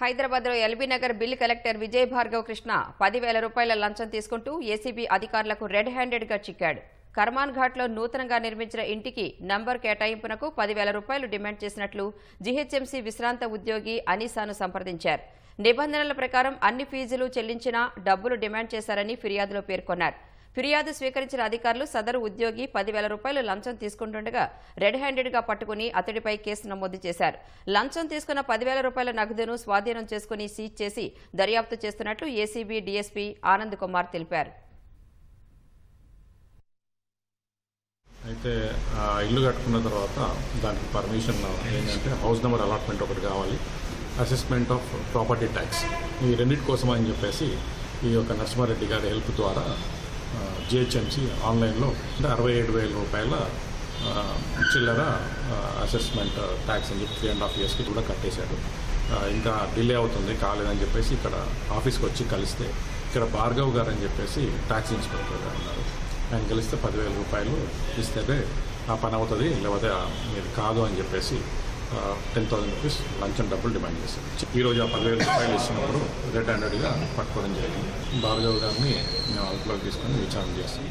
హైదరాబాద్లో LB Nagar bill collector Vijay Bhargav Krishna పదివేల రూపాయల లంచం తీసుకుంటూ ఏసీబీ అధికారులకు రెడ్ హ్యాండెడ్గా చిక్కాడు. కర్మాన్ ఘాట్లో నూతనంగా నిర్మించిన ఇంటికి నంబర్ కేటాయింపునకు పదివేల రూపాయలు డిమాండ్ చేసినట్లు జీహెచ్ఎంసీ విశ్రాంత ఉద్యోగి అనీసాను సంప్రదించారు. నిబంధనల ప్రకారం అన్ని ఫీజులు చెల్లించినా డబ్బులు డిమాండ్ చేశారని ఫిర్యాదులో పేర్కొన్నారు. ఫిర్యాదు స్వీకరించిన అధికారులు సదరు ఉద్యోగి పదివేల రూపాయలు లంచం తీసుకుంటుండగా రెడ్ హ్యాండెడ్గా పట్టుకుని అతడిపై కేసు నమోదు చేశారు. లంచం తీసుకున్న పదివేల రూపాయల నగదును స్వాధీనం చేసుకుని సీజ్ చేసి దర్యాప్తు చేస్తున్నట్లు ఏసీబీ డీఎస్పీ ఆనంద్ కుమార్ తెలిపారు. అయితే ఆ ఇల్లు కట్టుకున్న తర్వాత దానికి పర్మిషన్ ఏంటంటే హౌస్ నెంబర్ అలాట్మెంట్ ఒకటి కావాలి. Assessment of property tax. ఈ రెండింటి కోసం అని చెప్పేసి ఈ యొక్క నరసింహారెడ్డి గారి హెల్ప్ ద్వారా జిహెచ్ఎంసి ఆన్లైన్లో అంటే అరవై ఏడు వేల రూపాయల చిల్లర అసెస్మెంట్ ట్యాక్స్ అని చెప్పి త్రీ అండ్ హాఫ్ ఇయర్స్కి కూడా కట్టేశాడు ఇంకా డిలే అవుతుంది కాలేదని చెప్పేసి ఇక్కడ ఆఫీస్కి వచ్చి కలిస్తే ఇక్కడ భార్గవ్ గారు అని చెప్పేసి ట్యాక్స్ ఇన్స్పెక్టర్ గారు ఉన్నారు. ఆయన కలిస్తే పదివేల రూపాయలు ఇస్తే ఆ పని అవుతుంది లేకపోతే మీరు కాదు అని చెప్పేసి టెన్ థౌసండ్ రూపీస్ లంచం డబ్బులు డిమాండ్ చేశారు. ఈరోజు ఆ పదివేల రూపాయలు ఇచ్చినప్పుడు రెడ్ హ్యాండెడ్గా పట్టుకోవడం జరిగింది. భార్గవ్ గారిని మేము అదుపులోకి తీసుకొని విచారణ చేస్తాం.